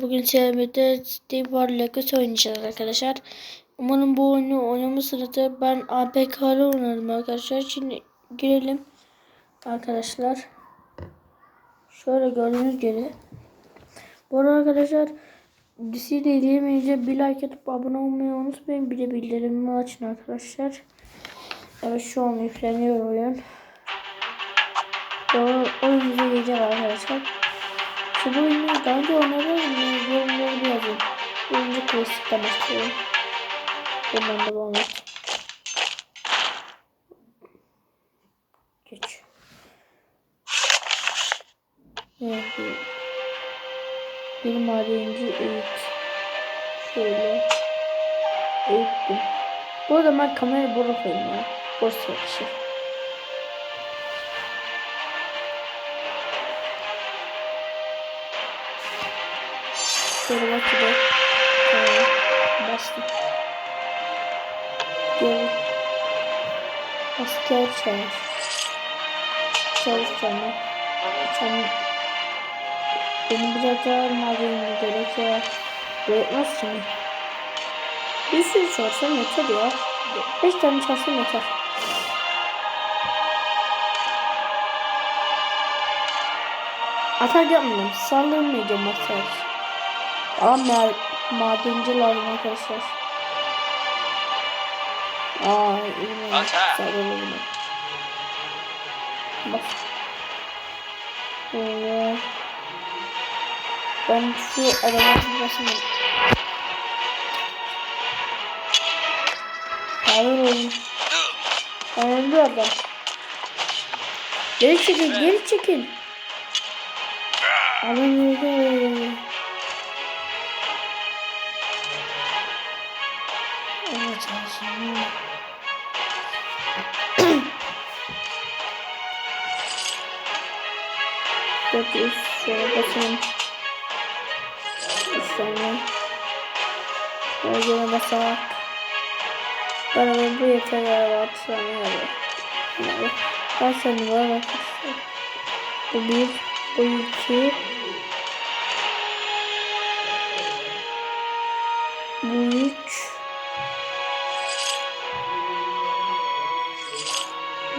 Bugün sizlerle Steve War Legacy oynayacağız arkadaşlar. Umarım bu oyunu oynamışsınızdır. Ben APK'lı oynadım arkadaşlar. Şimdi girelim. Arkadaşlar. Şöyle gördüğünüz gibi. Bu arada arkadaşlar diziyi de izleyemeyince bir like atıp abone olmayı unutmayın. Bir de bildirimimi açın arkadaşlar. Evet şu an yükleniyor oyun. O, oyunumuza gelecek arkadaşlar. Şu bu oyunu daha önce oynadım mı? Yorumları yazın. Oyuncu klasikten başlıyorum. Bundan devam et. Geç. Evet. Bir, madenci eğit. Şöyle. Eğittim. Bu arada ben kamerayı burada koyayım ya. Boş yakışır. Tamam. Bastım. Gel. Asker çağır. Çağır sana. Sen benim biraz daha madenim gerek ya. Ki mi? Bir sürü çağırsam yeter ya. Beş tane çağırsam yeter. Atak yapmıyorum. Saldırmayacağım atak. Ama madenci lazım arkadaşlar. Aa, iyi. Atak. Saldırıyorum. Bak. Şöyle. Ben şu adama basmayayım. Hayır oğlum. Önemli adam. Geri çekil, geri çekil. Adam öldü. Yüz şöyle basalım. Böyle yine basarak. Bana bu yeter ya. Var arkadaşlar? Bu bir, bu iki.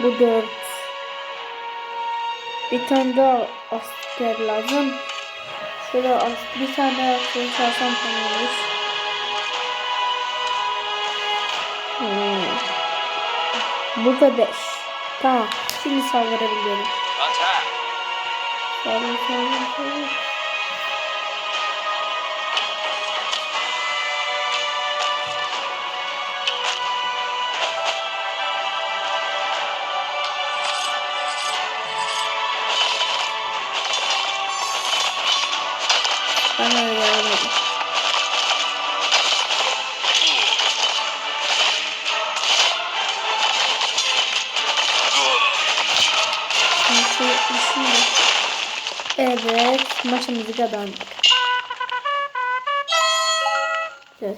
Bu dört. Bir tane daha asker lazım. Şöyle bir tane daha asker çağırsam tamam olur. Hmm. Bu da beş. Tamam. Şimdi saldırabiliyorum. Attack! Evet, maçımızı kazandık. Evet.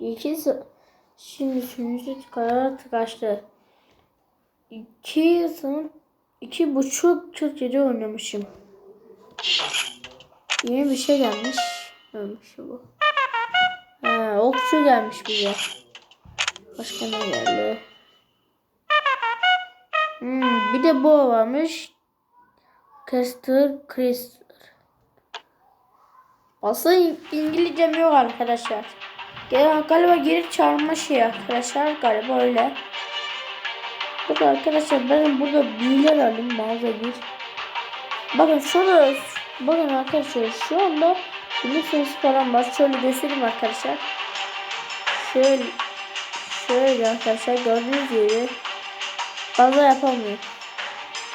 İki şimdi üçüncü karar kaçtı. İki sınıf iki buçuk Türk yedi oynamışım. Yeni bir şey gelmiş. Neymiş bu? Ha, okçu gelmiş bize. Başka ne geldi? Hmm, bir de bu varmış. Kester Krister. Aslında İngilizcem yok arkadaşlar. Gel- Galiba geri çağırma şey arkadaşlar. Galiba öyle. Bakın arkadaşlar ben burada büyüler aldım mağaza bir. Bakın şurada bakın arkadaşlar şu anda sayısı falan var. Şöyle göstereyim arkadaşlar. Şöyle şöyle arkadaşlar gördüğünüz gibi fazla yapamıyor.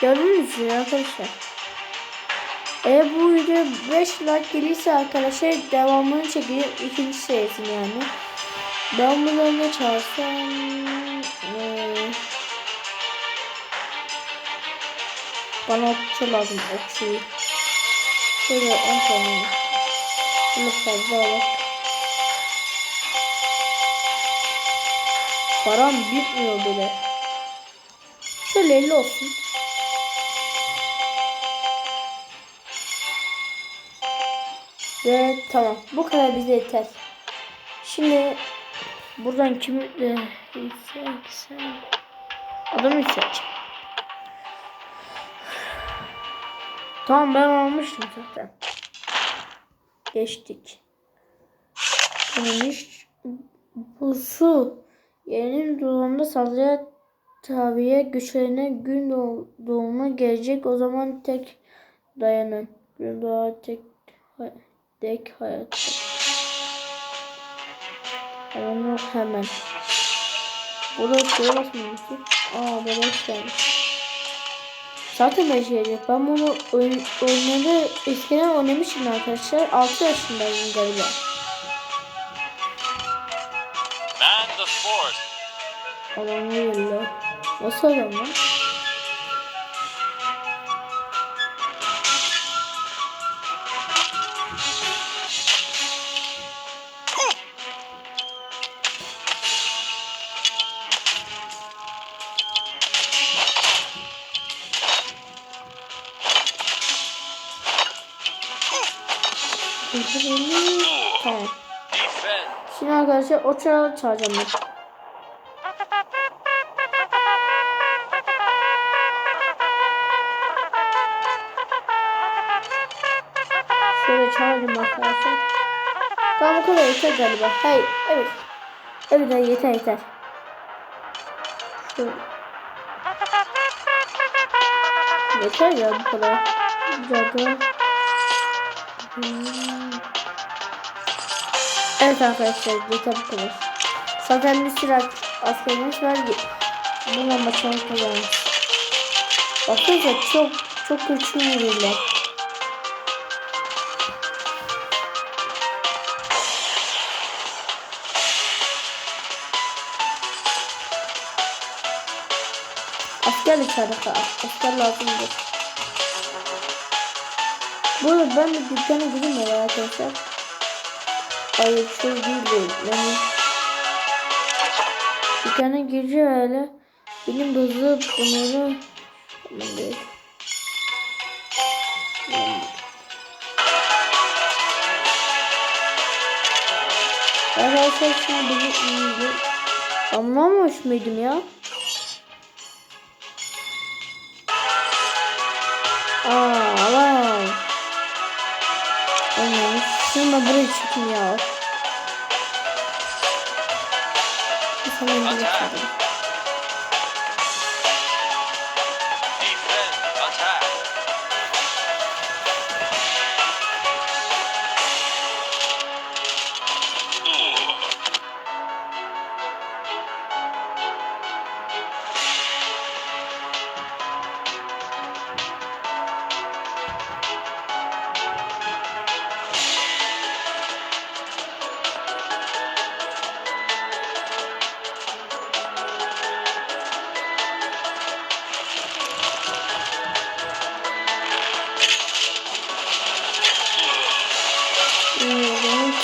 Gördüğünüz gibi arkadaşlar. Eğer bu video 5 like gelirse arkadaşlar devamını çekeceğim. ikinci serisini yani. Ben bunu ne çağırsam eee, bana okçu lazım okçuyu. Şöyle 10 tane. Bunu fazla alak. Param bitmiyor böyle. Şöyle 50 olsun. Ve tamam. Bu kadar bize yeter. Şimdi buradan kimi e, sen adamı seç. Tamam ben almıştım zaten. Geçtik. Neymiş? Bu su yerinin dolanda saldırıya tabiye güçlerine gün doğ- doğumu gelecek o zaman tek dayanın. Gün doğa tek dek hayatta. Yok hemen. Burada şeye basmamıştık. Aa böyle gelmiş. Zaten ben şey. Ben bunu oyun, oyunları eskiden oynamışım arkadaşlar. 6 yaşındayım galiba. Man the fort. Adam değil lan. Nasıl adam lan? Tamam. Şimdi arkadaşlar o çağrı çağıracağım. Şöyle çağırayım arkadaşlar. Tamam bu kadar yeter galiba. Hayır. Evet. Evet hayır, yeter yeter. Şöyle. Yeter ya bu kadar. Cadı. Evet arkadaşlar yeter bu. Zaten bir sürü askerimiz var. Bununla maçını kazanmış. Bakınca çok çok güçlü vuruyorlar. Asker içeride Asker lazımdır. Bu arada ben de dükkana gideyim ya arkadaşlar. Hayır şey değil değil. Yani dükkana gireceğim öyle. Benim hızlı bunları. Arkadaşlar şimdi bizi iyiydi. Anlamamış mıydım ya? Aa lan. Olmamış. Şunu da buraya çekin ya.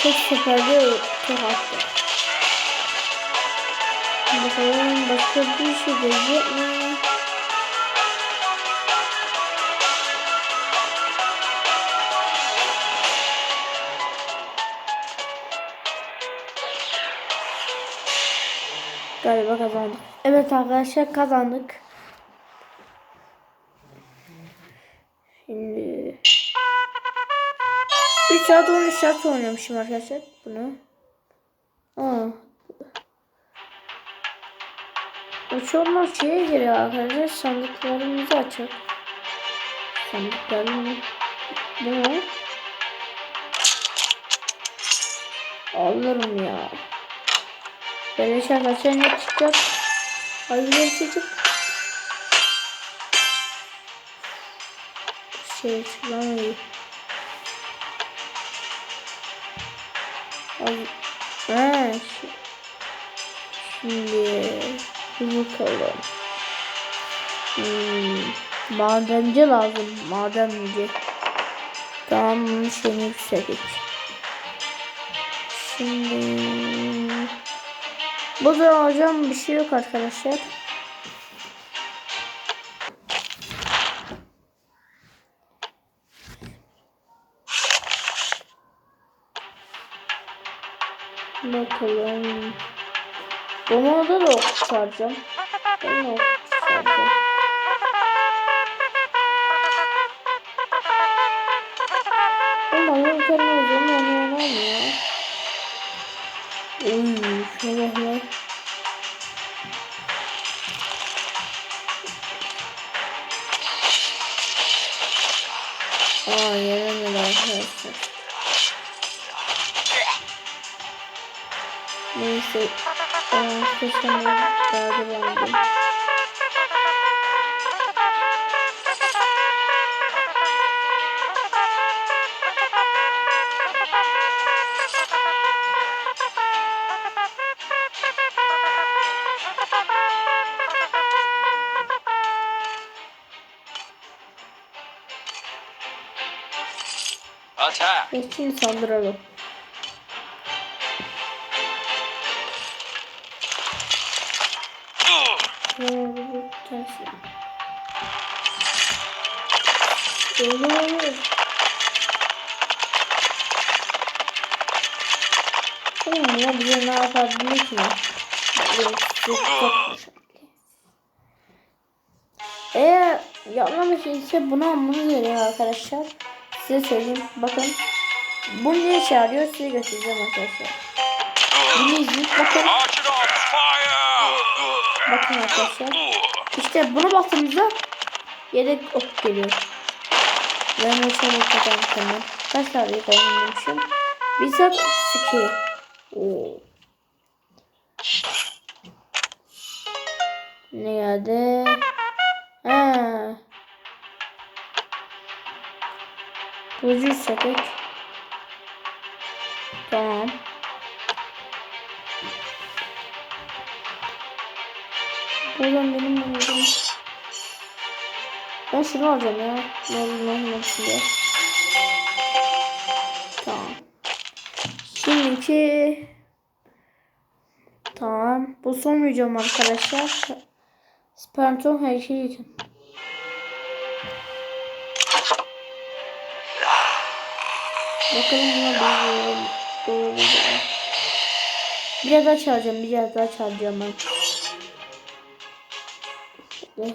Tek seferde çok attı. Bakalım başka bir şey gelecek mi? Galiba kazandık. Evet arkadaşlar kazandık. Saat 13 saat oynamışım arkadaşlar bunu. Aa. Uçurma şeye giriyor arkadaşlar. Sandıklarımızı açalım. Sandıklarımız. Bu ne? Alırım ya. Böyle arkadaşlar ne çıkacak? Hayır çıkacak. Şey çıkamayız. Şu- şimdi bir bakalım. Hmm, madenci lazım. Madenci. Tamam bunun şeyini yükselttik. Şimdi burada alacağım bir şey yok arkadaşlar. Bakalım. Bu moda da ok çıkaracağım. Ben ok çıkaracağım. Ama yok ben o zaman onu ya. Uy, lan. Aa yenemedi arkadaşlar. Neyse. Aa, kesin daha edelim. Attack. Şimdi saldıralım. Olur. Oğlum ya bize ne yapabilir ki? Eğer yapmamak için ise bunu almanız gerekiyor arkadaşlar. Size söyleyeyim. Bakın. Bu ne çağırıyor size göstereceğim arkadaşlar. Bunu izleyin. Bakın. Bakın arkadaşlar. İşte bunu bastığımızda yedek ok geliyor. Ben bu şöyle yapacağım tamam. Kaç tane? Bir saat sıkı. Oo. Ne geldi? Ha. Ucuz sepet. Tamam. Buradan benim. Ben şunu alacağım ya. Ne olur ne olmaz diye. Tamam. Şimdiki Tamam. Bu son videom arkadaşlar. Sparton heykeli için. Bakalım buna doğru doğru Biraz daha çalacağım, biraz daha çalacağım ben.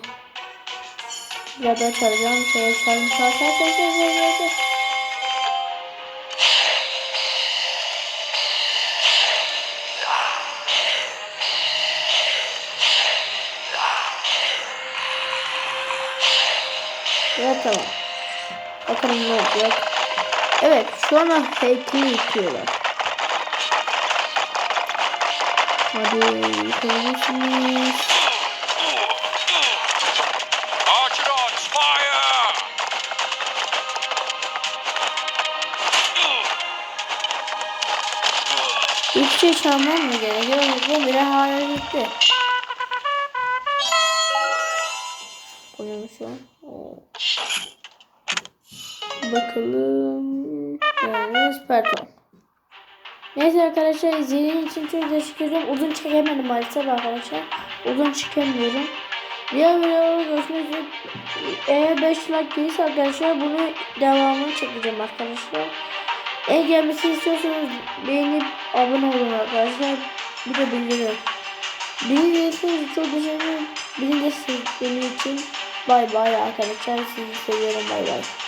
Biraz daha çalacağım. Şöyle çalayım, çal, çal, çal, çal, çal, çal, çal. Evet tamam. Bakalım ne olacak. Evet an heykeli yıkıyorlar. Hadi yıkayabilirsiniz. Hiçbir şey çalmam mı gerekiyor? Bu bile hala gitti. Ne şu. Bakalım. Yani Spartan. Neyse arkadaşlar izlediğiniz için çok teşekkür ederim. Uzun çekemedim maalesef arkadaşlar. Uzun çekemiyorum. Diğer videolarda görüşmek üzere. Eğer 5 like gelirse arkadaşlar bunu devamını çekeceğim arkadaşlar. Eğer gelmesini istiyorsanız beğenip abone olun arkadaşlar. Bir de bildirin. İzlediğiniz çok teşekkür ederim. Siz benim için bay bay arkadaşlar. Sizi seviyorum bay bay.